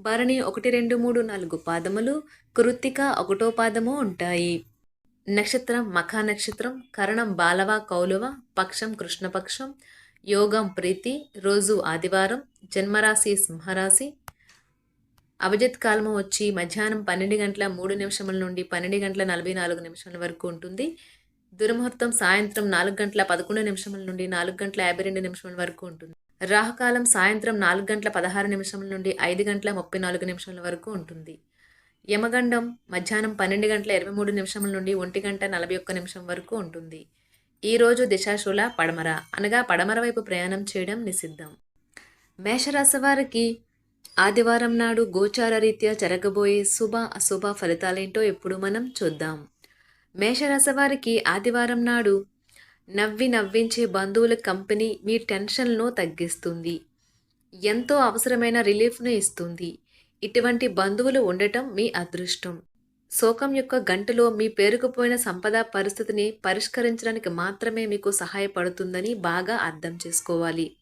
భరణి ఒకటి రెండు మూడు నాలుగు పాదములు కృత్తిక ఒకటో పాదము ఉంటాయి. నక్షత్రం మఖా నక్షత్రం కరణం బాలవ కౌలవ పక్షం కృష్ణపక్షం యోగం ప్రీతి రోజు ఆదివారం జన్మరాశి సింహరాశి. అభిజిత్ కాలము వచ్చి మధ్యాహ్నం పన్నెండు గంటల మూడు నిమిషముల నుండి పన్నెండు గంటల నలభై నాలుగు నిమిషాల వరకు ఉంటుంది. దుర్ముహూర్తం సాయంత్రం నాలుగు గంటల పదకొండు నిమిషముల నుండి నాలుగు గంటల యాభై రెండు నిమిషముల వరకు ఉంటుంది. రాహుకాలం సాయంత్రం నాలుగు గంటల పదహారు నిమిషముల నుండి ఐదు గంటల ముప్పై నాలుగు నిమిషాల వరకు ఉంటుంది. యమగండం మధ్యాహ్నం పన్నెండు గంటల ఇరవై మూడు నిమిషముల నుండి ఒంటి గంట నలభై ఒక్క నిమిషం వరకు ఉంటుంది. ఈరోజు దిశాశూల పడమర అనగా పడమర వైపు ప్రయాణం చేయడం నిషిద్ధం. మేషరాశి వారికి ఆదివారం నాడు గోచార రీత్యా జరగబోయే శుభ అశుభ ఫలితాలేంటో ఎప్పుడు మనం చూద్దాం. మేషరాశి వారికి ఆదివారం నాడు నవ్వి నవ్వించే బంధువుల కంపెనీ మీ టెన్షన్ను తగ్గిస్తుంది. ఎంతో అవసరమైన రిలీఫ్ను ఇస్తుంది. ఇటువంటి బంధువులు ఉండటం మీ అదృష్టం. శోకం యొక్క గంటలో మీ పేరుకుపోయిన సంపద పరిస్థితిని పరిష్కరించడానికి మాత్రమే మీకు సహాయపడుతుందని బాగా అర్థం చేసుకోవాలి.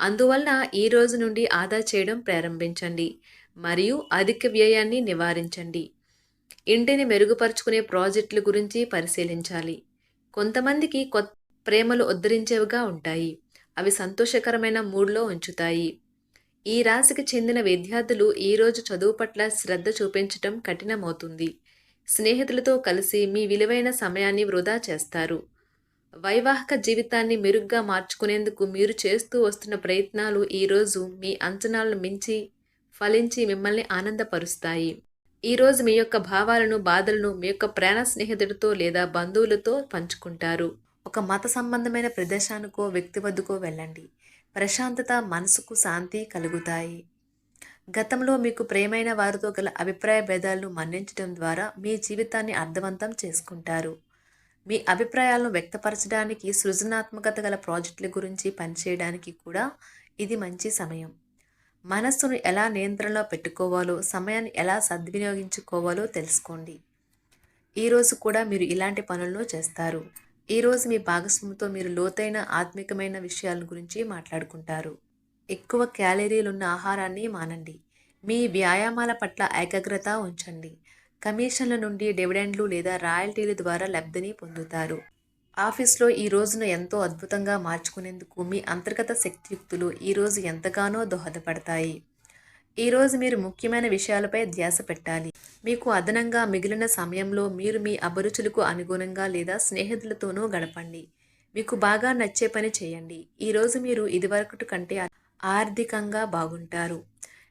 అందువల్ల ఈ రోజు నుండి ఆదా చేయడం ప్రారంభించండి. మరియు అధిక వ్యయాన్ని నివారించండి. ఇంటిని మెరుగుపరుచుకునే ప్రాజెక్టుల గురించి పరిశీలించాలి. కొంతమందికి కొత్త ప్రేమలు ఉద్ధరించేవిగా ఉంటాయి. అవి సంతోషకరమైన మూడ్లో ఉంచుతాయి. ఈ రాశికి చెందిన విద్యార్థులు ఈరోజు చదువు పట్ల శ్రద్ధ చూపించటం కఠినమవుతుంది. స్నేహితులతో కలిసి మీ విలువైన సమయాన్ని వృధా చేస్తారు. వైవాహిక జీవితాన్ని మెరుగ్గా మార్చుకునేందుకు మీరు చేస్తూ వస్తున్న ప్రయత్నాలు ఈరోజు మీ అంచనాలను మించి ఫలించి మిమ్మల్ని ఆనందపరుస్తాయి. ఈరోజు మీ యొక్క భావాలను బాధలను మీ యొక్క ప్రాణ స్నేహితుడితో లేదా బంధువులతో పంచుకుంటారు. ఒక మత సంబంధమైన ప్రదేశానికో వ్యక్తి వద్దకో వెళ్ళండి. ప్రశాంతత మనసుకు శాంతి కలుగుతాయి. గతంలో మీకు ప్రేమైన వారితో గల అభిప్రాయ భేదాలను మన్నించడం ద్వారా మీ జీవితాన్ని అర్థవంతం చేసుకుంటారు. మీ అభిప్రాయాలను వ్యక్తపరచడానికి సృజనాత్మకత గల ప్రాజెక్టుల గురించి పనిచేయడానికి కూడా ఇది మంచి సమయం. మనస్సును ఎలా నియంత్రణలో పెట్టుకోవాలో సమయాన్ని ఎలా సద్వినియోగించుకోవాలో తెలుసుకోండి. ఈరోజు కూడా మీరు ఇలాంటి పనులను చేస్తారు. ఈరోజు మీ భాగస్వామితో మీరు లోతైన ఆత్మికమైన విషయాల గురించి మాట్లాడుకుంటారు. ఎక్కువ క్యాలరీలున్న ఆహారాన్ని మానండి. మీ వ్యాయామాల పట్ల ఏకాగ్రత ఉంచండి. కమిషన్ల నుండి డివిడెండ్లు లేదా రాయల్టీల ద్వారా లబ్ధిని పొందుతారు. ఆఫీస్లో ఈ రోజును ఎంతో అద్భుతంగా మార్చుకునేందుకు మీ అంతర్గత శక్తియుక్తులు ఈరోజు ఎంతగానో దోహదపడతాయి. ఈరోజు మీరు ముఖ్యమైన విషయాలపై ధ్యాస పెట్టాలి. మీకు అదనంగా మిగిలిన సమయంలో మీరు మీ అభిరుచులకు అనుగుణంగా లేదా స్నేహితులతోనూ గడపండి. మీకు బాగా నచ్చే పని చేయండి. ఈరోజు మీరు ఇదివరకటి కంటే ఆర్థికంగా బాగుంటారు.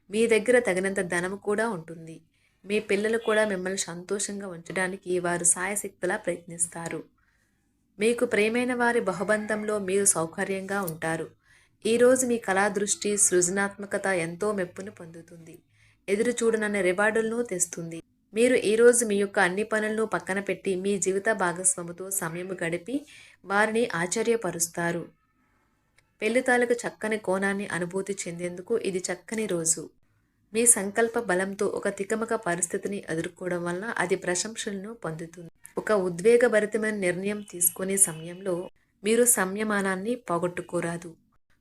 మీ దగ్గర తగినంత ధనం కూడా ఉంటుంది. మీ పిల్లలు కూడా మిమ్మల్ని సంతోషంగా ఉంచడానికి వారు సాయశక్తులా ప్రయత్నిస్తారు. మీకు ప్రేమైన వారి బహుబంధంలో మీరు సౌకర్యంగా ఉంటారు. ఈరోజు మీ కళా దృష్టి సృజనాత్మకత ఎంతో మెప్పును పొందుతుంది. ఎదురు చూడనన్న రివార్డులను తెస్తుంది. మీరు ఈరోజు మీ యొక్క అన్ని పనులను పక్కన పెట్టి మీ జీవిత భాగస్వామితో సమయం గడిపి వారిని ఆశ్చర్యపరుస్తారు. పెళ్ళి తాలూకు చక్కని కోణాన్ని అనుభూతి చెందేందుకు ఇది చక్కని రోజు. మీ సంకల్ప బలంతో ఒక తికమక పరిస్థితిని ఎదుర్కోవడం వలన అది ప్రశంసలను పొందుతుంది. ఒక ఉద్వేగభరితమైన నిర్ణయం తీసుకునే సమయంలో మీరు సంయమానాన్ని పోగొట్టుకోరాదు.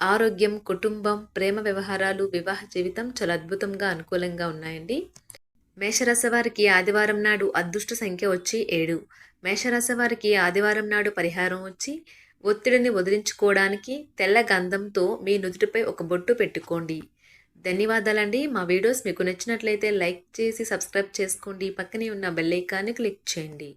ఆరోగ్యం కుటుంబం ప్రేమ వ్యవహారాలు వివాహ జీవితం చాలా అద్భుతంగా అనుకూలంగా ఉన్నాయండి. మేషరాశి వారికి ఆదివారం నాడు అదృష్ట సంఖ్య వచ్చి ఏడు. మేషరాశి వారికి ఆదివారం నాడు పరిహారం వచ్చి ఒత్తిడిని వదిలించుకోవడానికి తెల్ల గంధంతో మీ నుదుటిపై ఒక బొట్టు పెట్టుకోండి. ధన్యవాదాలండి. మా వీడియోస్ మీకు నచ్చినట్లయితే లైక్ చేసి సబ్స్క్రైబ్ చేసుకోండి. పక్కనే ఉన్న బెల్ ఐకాన్ని క్లిక్ చేయండి.